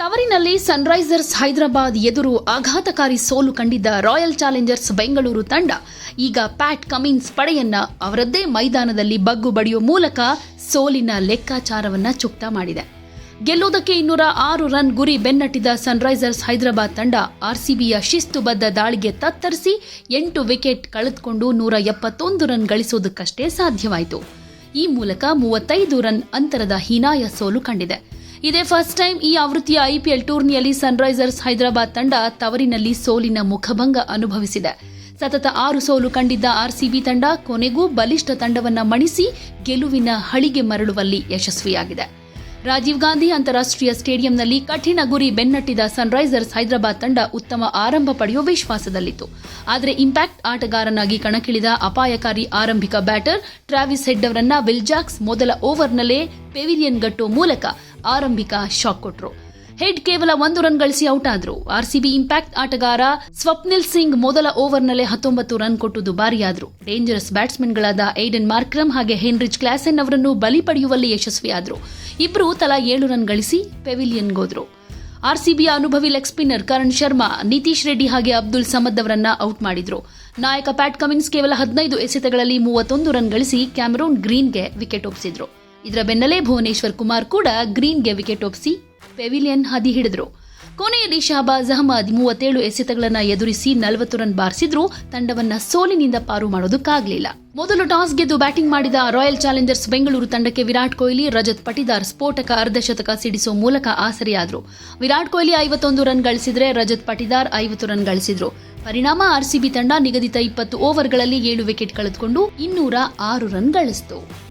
ತವರಿನಲ್ಲಿ Sunrisers Hyderabad ಎದುರು ಆಘಾತಕಾರಿ ಸೋಲು ಕಂಡಿದ್ದ ರಾಯಲ್ ಚಾಲೆಂಜರ್ಸ್ ಬೆಂಗಳೂರು ತಂಡ, ಈಗ ಪ್ಯಾಟ್ ಕಮಿನ್ಸ್ ಪಡೆಯನ್ನ ಅವರದ್ದೇ ಮೈದಾನದಲ್ಲಿ ಬಗ್ಗು ಬಡಿಯುವ ಮೂಲಕ ಸೋಲಿನ ಲೆಕ್ಕಾಚಾರವನ್ನ ಚುಕ್ತ ಮಾಡಿದೆ. ಗೆಲ್ಲುವುದಕ್ಕೆ ಇನ್ನೂರ ಆರು ರನ್ ಗುರಿ ಬೆನ್ನಟ್ಟಿದ ಸನ್ರೈಸರ್ಸ್ ಹೈದರಾಬಾದ್ ತಂಡ ಆರ್ಸಿಬಿಯ ಶಿಸ್ತುಬದ್ಧ ದಾಳಿಗೆ ತತ್ತರಿಸಿ ಎಂಟು ವಿಕೆಟ್ ಕಳೆದುಕೊಂಡು ನೂರ ಎಪ್ಪತ್ತೊಂದು ರನ್ ಗಳಿಸೋದಕ್ಕಷ್ಟೇ ಸಾಧ್ಯವಾಯಿತು. ಈ ಮೂಲಕ ಮೂವತ್ತೈದು ರನ್ ಅಂತರದ ಹೀನಾಯ ಸೋಲು ಕಂಡಿದೆ. ಇದೇ ಫಸ್ಟ್ ಟೈಮ್ ಈ ಆವೃತ್ತಿಯ ಐಪಿಎಲ್ ಟೂರ್ನಿಯಲ್ಲಿ ಸನ್ರೈಸರ್ಸ್ ಹೈದರಾಬಾದ್ ತಂಡ ತವರಿನಲ್ಲಿ ಸೋಲಿನ ಮುಖಭಂಗ ಅನುಭವಿಸಿದೆ. ಸತತ ಆರು ಸೋಲು ಕಂಡಿದ್ದ ಆರ್ಸಿಬಿ ತಂಡ ಕೊನೆಗೂ ಬಲಿಷ್ಠ ತಂಡವನ್ನ ಮಣಿಸಿ ಗೆಲುವಿನ ಹಳಿಗೆ ಮರಳುವಲ್ಲಿ ಯಶಸ್ವಿಯಾಗಿದೆ. ರಾಜೀವ್ ಗಾಂಧಿ ಅಂತಾರಾಷ್ಟ್ರೀಯ ಸ್ಟೇಡಿಯಂನಲ್ಲಿ ಕಠಿಣ ಗುರಿ ಬೆನ್ನಟ್ಟಿದ ಸನ್ರೈಸರ್ಸ್ ಹೈದರಾಬಾದ್ ತಂಡ ಉತ್ತಮ ಆರಂಭ ಪಡೆಯುವ ವಿಶ್ವಾಸದಲ್ಲಿತ್ತು. ಆದರೆ ಇಂಪ್ಯಾಕ್ಟ್ ಆಟಗಾರನಾಗಿ ಕಣಕ್ಕಿಳಿದ ಅಪಾಯಕಾರಿ ಆರಂಭಿಕ ಬ್ಯಾಟರ್ ಟ್ರಾವಿಸ್ ಹೆಡ್ ಅವರನ್ನ ವಿಲ್ಜಾಕ್ಸ್ ಮೊದಲ ಓವರ್ನಲ್ಲೇ ಪೆವಿಲಿಯನ್ ಗಟ್ಟುವ ಮೂಲಕ ಆರಂಭಿಕ ಶಾಕ್ ಕೊಟ್ರು. ಹೆಡ್ ಕೇವಲ ಒಂದು ರನ್ ಗಳಿಸಿ ಔಟ್ ಆದ್ರು. ಆರ್ಸಿಬಿ ಇಂಪ್ಯಾಕ್ಟ್ ಆಟಗಾರ ಸ್ವಪ್ನಿಲ್ ಸಿಂಗ್ ಮೊದಲ ಓವರ್ನಲ್ಲೇ ಹತ್ತೊಂಬತ್ತು ರನ್ ಕೊಟ್ಟು ದುಬಾರಿಯಾದ್ರು. ಡೇಂಜರಸ್ ಬ್ಯಾಟ್ಸ್ಮನ್ಗಳಾದ ಏಡನ್ ಮಾರ್ಕ್ರಮ್ ಹಾಗೆ ಹೆನ್ರಿಚ್ ಕ್ಲಾಸೆನ್ ಅವರನ್ನು ಬಲಿ ಪಡೆಯುವಲ್ಲಿ ಯಶಸ್ವಿಯಾದ್ರು. ಇಬ್ಬರು ತಲಾ ಏಳು ರನ್ ಗಳಿಸಿ ಪೆವಿಲಿಯನ್ ಪೆವಿಲಿಯನ್ಗೋದ್ರು ಆರ್ಸಿಬಿಯ ಅನುಭವಿ ಲೆಗ್ ಸ್ಪಿನ್ನರ್ ಕರಣ್ ಶರ್ಮಾ, ನಿತೀಶ್ ರೆಡ್ಡಿ ಹಾಗೆ ಅಬ್ದುಲ್ ಸಮದ್ ಅವರನ್ನ ಔಟ್ ಮಾಡಿದ್ರು. ನಾಯಕ ಪ್ಯಾಟ್ ಕಮಿನ್ಸ್ ಕೇವಲ ಹದಿನೈದು ಎಸೆತಗಳಲ್ಲಿ ಮೂವತ್ತೊಂದು ರನ್ ಗಳಿಸಿ ಕ್ಯಾಮರೂನ್ ಗ್ರೀನ್ಗೆ ವಿಕೆಟ್ ಒಪ್ಪಿಸಿದ್ರು ಇದರ ಬೆನ್ನಲ್ಲೇ ಭುವನೇಶ್ವರ್ ಕುಮಾರ್ ಕೂಡ ಗ್ರೀನ್ಗೆ ವಿಕೆಟ್ ಒಪ್ಪಿಸಿ ಪೆವಿಲಿಯನ್ ಹದಿ ಹಿಡಿದ್ರು. ಕೊನೆಯಲ್ಲಿ ಶಹಬಾಜ್ ಅಹಮದ್ ಮೂವತ್ತೇಳು ಎಸೆತಗಳನ್ನು ಎದುರಿಸಿ ನಲವತ್ತು ರನ್ ಬಾರಿಸಿದ್ರು. ತಂಡವನ್ನ ಸೋಲಿನಿಂದ ಪಾರು ಮಾಡೋದಕ್ಕಾಗಲಿಲ್ಲ. ಮೊದಲು ಟಾಸ್ ಗೆದ್ದು ಬ್ಯಾಟಿಂಗ್ ಮಾಡಿದ ರಾಯಲ್ ಚಾಲೆಂಜರ್ಸ್ ಬೆಂಗಳೂರು ತಂಡಕ್ಕೆ ವಿರಾಟ್ ಕೊಹ್ಲಿ, ರಜತ್ ಪಟಿದಾರ್ ಸ್ಫೋಟಕ ಅರ್ಧಶತಕ ಸಿಡಿಸುವ ಮೂಲಕ ಆಸರೆಯಾದರು. ವಿರಾಟ್ ಕೊಹ್ಲಿ ಐವತ್ತೊಂದು ರನ್ ಗಳಿಸಿದ್ರೆ ರಜತ್ ಪಟಿದಾರ್ ಐವತ್ತು ರನ್ ಗಳಿಸಿದ್ರು. ಪರಿಣಾಮ ಆರ್ಸಿಬಿ ತಂಡ ನಿಗದಿತ ಇಪ್ಪತ್ತು ಓವರ್ಗಳಲ್ಲಿ ಏಳು ವಿಕೆಟ್ ಕಳೆದುಕೊಂಡು ಇನ್ನೂರ ಆರು ರನ್ ಗಳಿಸಿತು.